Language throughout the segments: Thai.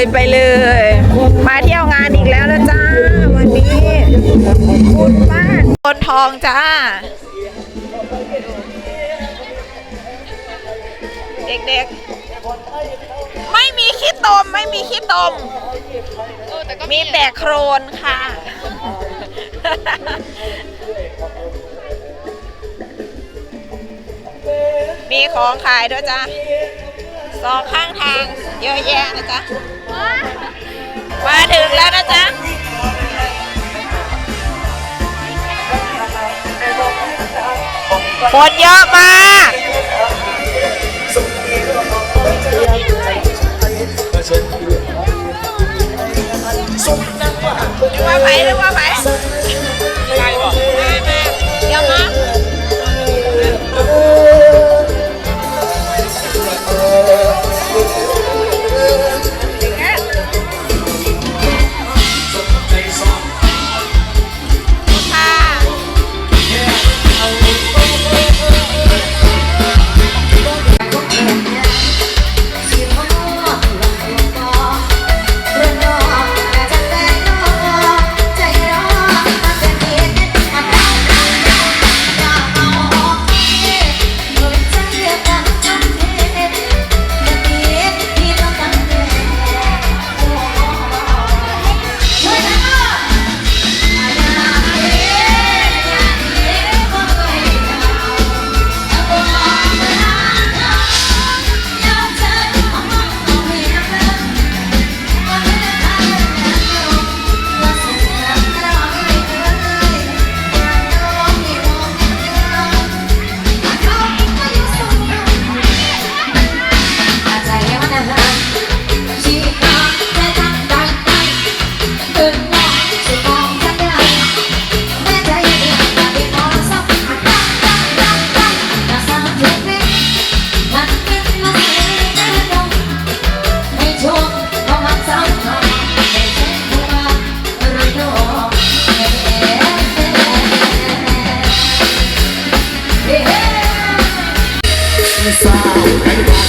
เลยไปเลย มาเที่ยวงานอีกแล้วนะจ้า วันนี้คุณบ้านคนทองจ้า เด็กๆ ไม่มีขี้ตมไม่มีขี้ตม มีแต่โครนค่ะ มีของขายด้วยจ้ะสองข้างทางเยอะแยะนะจ๊ะ มาถึงแล้วนะจ๊ะคนเยอะมาก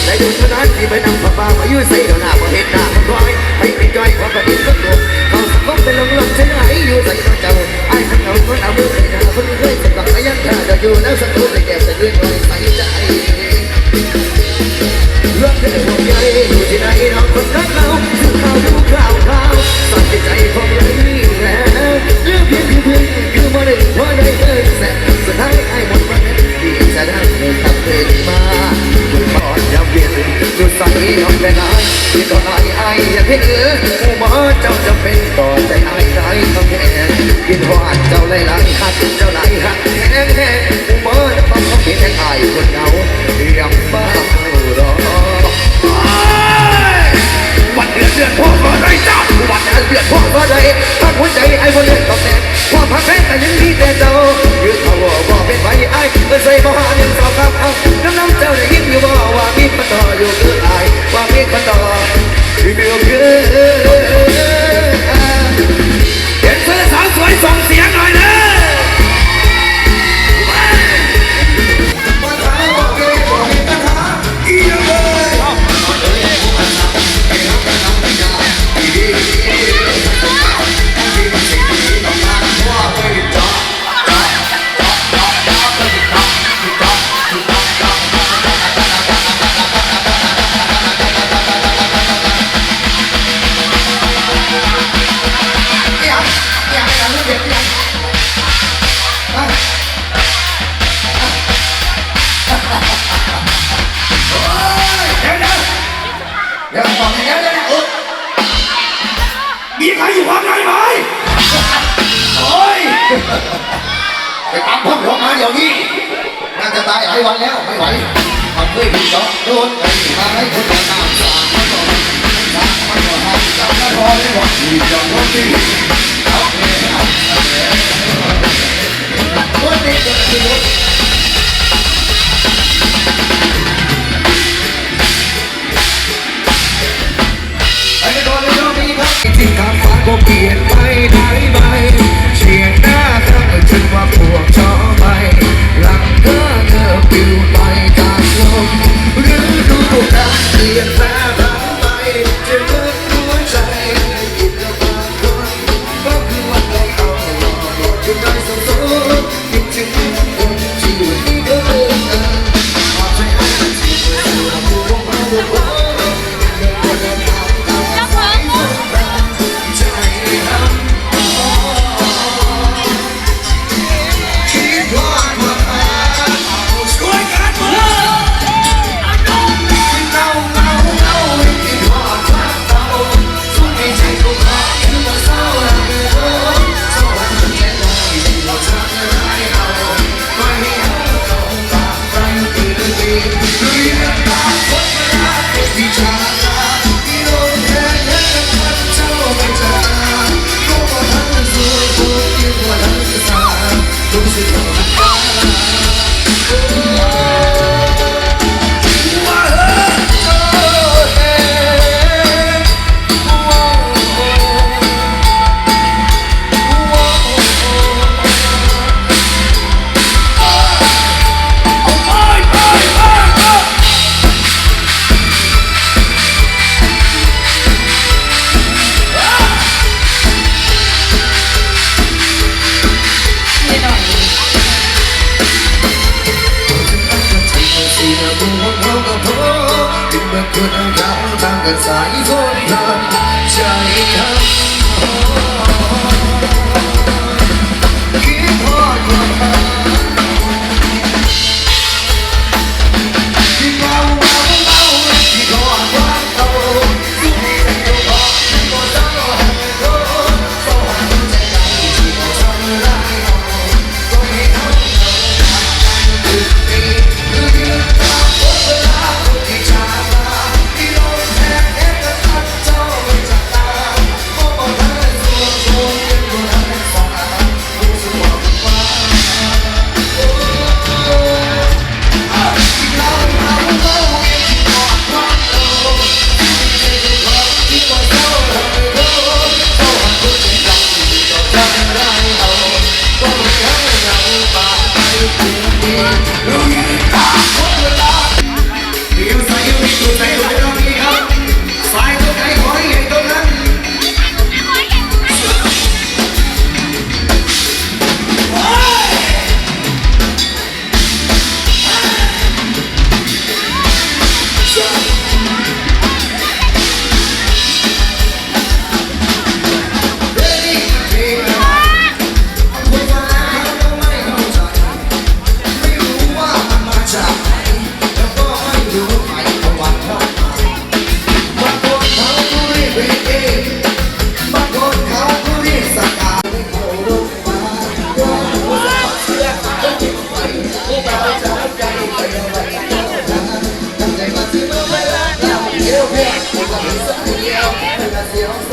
ได้ดูเท่านั้นที่ไปนั่งฟ้าฟ้ามายืดใส่เดอกหน้าพอเห็นหน้ามันคอยไปเป็นย่อยความประดิษฐ์ก็ตัวเขาสังคมเป็นลมลมเช่นไรอยู่ใส่ดอกเจ้าไอ้คนเอาคนเอามือใส่หน้าคนเคยสบักไม่ยั้งท่าเดี๋ยวอยู่แล้วสักตัวในแก้มแต่เรื่องลอยใส่ใจเรื่องเรื่องห่วงใยอยู่ที่ไหนเราคนรักเราถึงข่าวดูข่าวข่าวสั่นใจของเรานี่แหละเรื่องเพียงคือเพียงคือบ่ได้พอได้เกินแสน ดูใสน้องแต่นายที่ต่อไอ้ไอ้อย่าเพ่งเออผู้หมอเจ้าจะเป็นต่อใจไอ้ได้ต้องแค่กินหวานเจ้าไล่ไล่หักเจ้าไล่หักแห้งแห้งผู้หมอจะต้องเขาเพียงไอ้คนเงาเรียงบ้ารอวันเดือนเดือนพ่อ หลายวันแล้วไม่ไหวทำด้วยผิดจอโดนไอ้มาให้คนมาตามสามมาต่อสามมาต่อห้าสามมาต่อเลยบอกมีจอมรถที่เอาเลยเอาเลยรถติดรถติดรถไอ้กระโดดเลยโดนมีครับจริงๆคำฟ้าก็เปลี่ยนไปได้ อปลิวไปจากลมหรือดูการเปลี่ยนแปลง 할게요.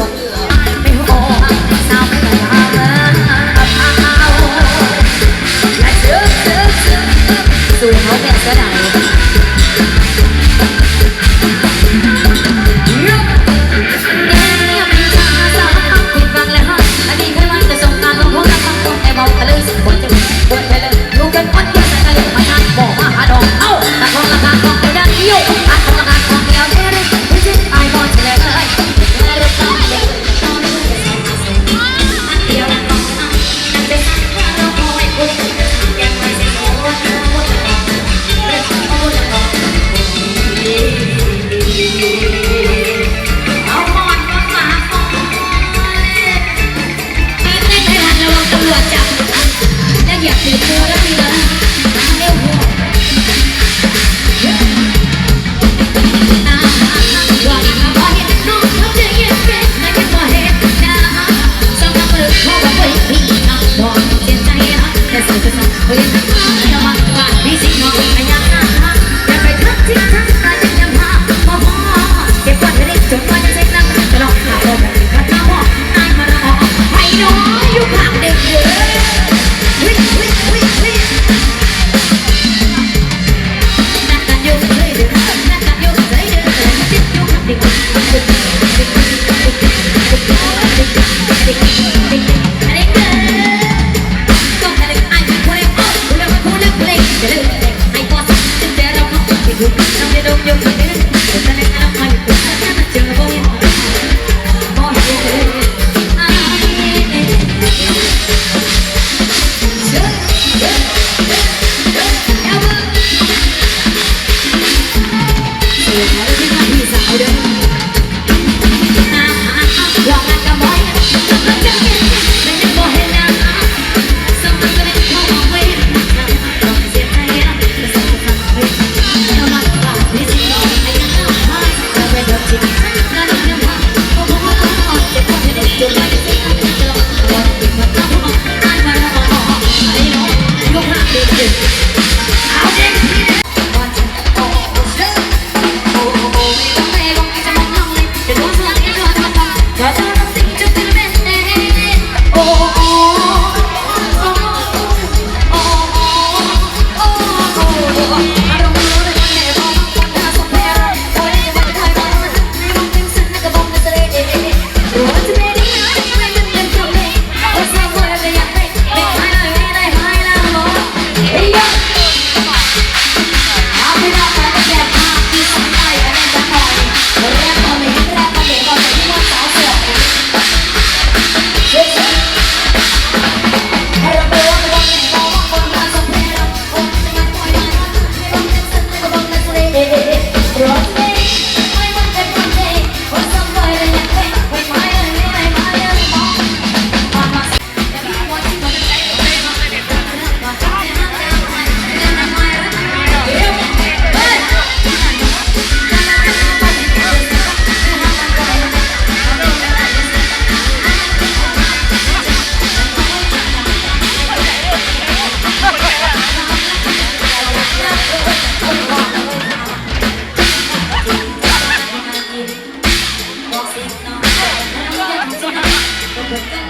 有歌唱也都有罪 Yeah.